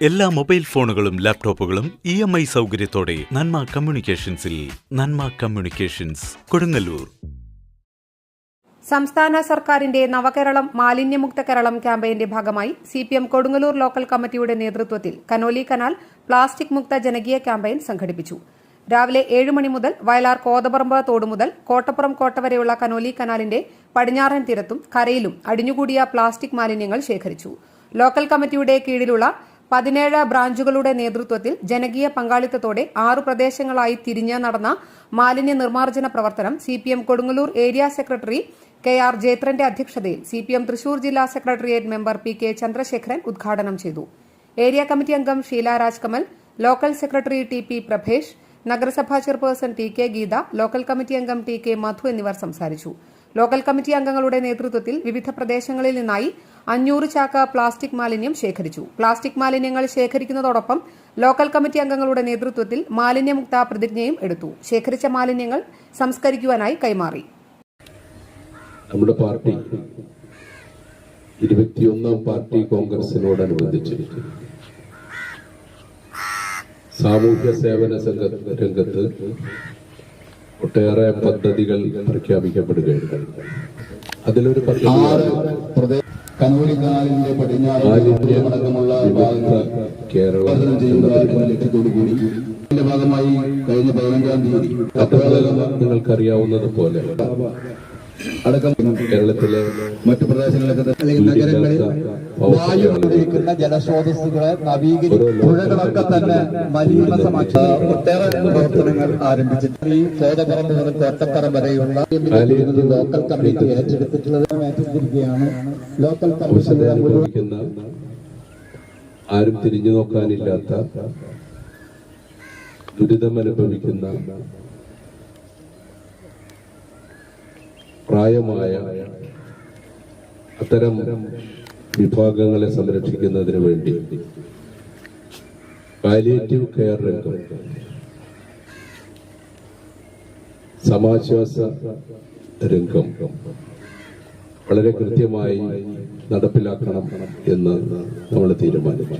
എല്ലാ മൊബൈൽ ഫോണുകളും ലാപ്ടോപ്പുകളും ഇ എം ഐ സൗകര്യത്തോടെ നന്മ കമ്മ്യൂണിക്കേഷൻസിൽ നന്മ കമ്മ്യൂണിക്കേഷൻസ് കൊടുങ്ങല്ലൂർ. സംസ്ഥാന സർക്കാരിന്റെ നവകേരളം മാലിന്യമുക്ത കേരളം ക്യാമ്പയിന്റെ ഭാഗമായി C P M Kodungallur local കമ്മിറ്റിയുടെ നേതൃത്വത്തിൽ കനോലി കനാൽ പ്ലാസ്റ്റിക് മുക്ത ജനകീയ ക്യാമ്പയിൻ സംഘടിപ്പിച്ചു. രാവിലെ ഏഴ് മണി മുതൽ വയലാർ കോതപറമ്പ് തോട് മുതൽ കോട്ടപ്പുറം കോട്ട വരെയുള്ള കനോലി കനാലിന്റെ പടിഞ്ഞാറൻ തീരത്തും കരയിലും അടിഞ്ഞുകൂടിയ പ്ലാസ്റ്റിക് മാലിന്യങ്ങൾ ശേഖരിച്ചു. ലോക്കൽ കമ്മിറ്റിയുടെ കീഴിലുള്ള പതിനേഴ് ബ്രാഞ്ചുകളുടെ നേതൃത്വത്തിൽ ജനകീയ പങ്കാളിത്തത്തോടെ ആറു പ്രദേശങ്ങളായി തിരിഞ്ഞ് നടന്ന മാലിന്യ നിർമ്മാർജന പ്രവർത്തനം CPM Kodungallur area secretary K R ജേത്രന്റെ അധ്യക്ഷതയിൽ സിപിഎം തൃശൂർ ജില്ലാ secretariat member P K Chandrasekharan ഉദ്ഘാടനം ചെയ്തു. ഏരിയ കമ്മിറ്റി അംഗം Sheela Rajkamal local secretary T P Prabhesh നഗരസഭാ chairperson T K Geetha local committee അംഗം ടി കെ മധു എന്നിവർ സംസാരിച്ചു. ലോക്കൽ കമ്മിറ്റി അംഗങ്ങളുടെ നേതൃത്വത്തിൽ വിവിധ പ്രദേശങ്ങളിൽ നിന്നായി അഞ്ഞൂറ് ചാക്ക പ്ലാസ്റ്റിക് മാലിന്യം ശേഖരിച്ചു. പ്ലാസ്റ്റിക് മാലിന്യങ്ങൾ ശേഖരിക്കുന്നതോടൊപ്പം ലോക്കൽ കമ്മിറ്റി അംഗങ്ങളുടെ നേതൃത്വത്തിൽ മാലിന്യമുക്ത പ്രതിജ്ഞയും എടുത്തു. ശേഖരിച്ച മാലിന്യങ്ങൾ സംസ്കരിക്കുവാനായി കൈമാറി. നമ്മുടെ പാർട്ടി ഇരുപത്തിയൊന്നാം പാർട്ടി കോൺഗ്രസിനോടനുബന്ധിച്ച് സാമൂഹ്യ സേവന രംഗത്ത് ഒട്ടേറെ പദ്ധതികൾ പ്രഖ്യാപിക്കപ്പെടുകയുണ്ടായി അതിലൊരു കേരളമായി പദ്ധതി കേരളം ഭാഗമായി കഴിഞ്ഞ പതിനഞ്ചാം തീയതി നിങ്ങൾക്കറിയാവുന്നത് പോലെ അടക്കം കേരളത്തിലെ മറ്റു പ്രദേശങ്ങളിലൊക്കെ അല്ലെങ്കിൽ നഗരങ്ങളിൽ വായു ഉപയോഗിക്കുന്ന ജലസ്രോതസ്സുകളെ നവീകരിക്കുന്ന പുഴകളൊക്കെ തന്നെ മലീമസമാക്കി ഒട്ടേറെ പ്രവർത്തനങ്ങൾ ആരംഭിച്ചിട്ടുണ്ട്. ഈ കോതപ്പറമ്പ് മുതൽ കോട്ടപ്പുറം വരെയുള്ള ലോക്കൽ കമ്മിറ്റി ഏറ്റെടുത്തിട്ടുള്ളത് ഏറ്റെടുത്തിരിക്കുകയാണ് ലോക്കൽ കമ്മിറ്റിയുടെ ആരും തിരിഞ്ഞു നോക്കാനില്ലാത്ത ദുരിതം അനുഭവിക്കുന്ന പ്രായമായ അത്തരം വിഭാഗങ്ങളെ സംരക്ഷിക്കുന്നതിന് വേണ്ടി പാലിയേറ്റീവ് കെയർ രംഗം സമാശ്വാസ രംഗം വളരെ കൃത്യമായി നടപ്പിലാക്കണം എന്ന് നമ്മൾ തീരുമാനിച്ചു.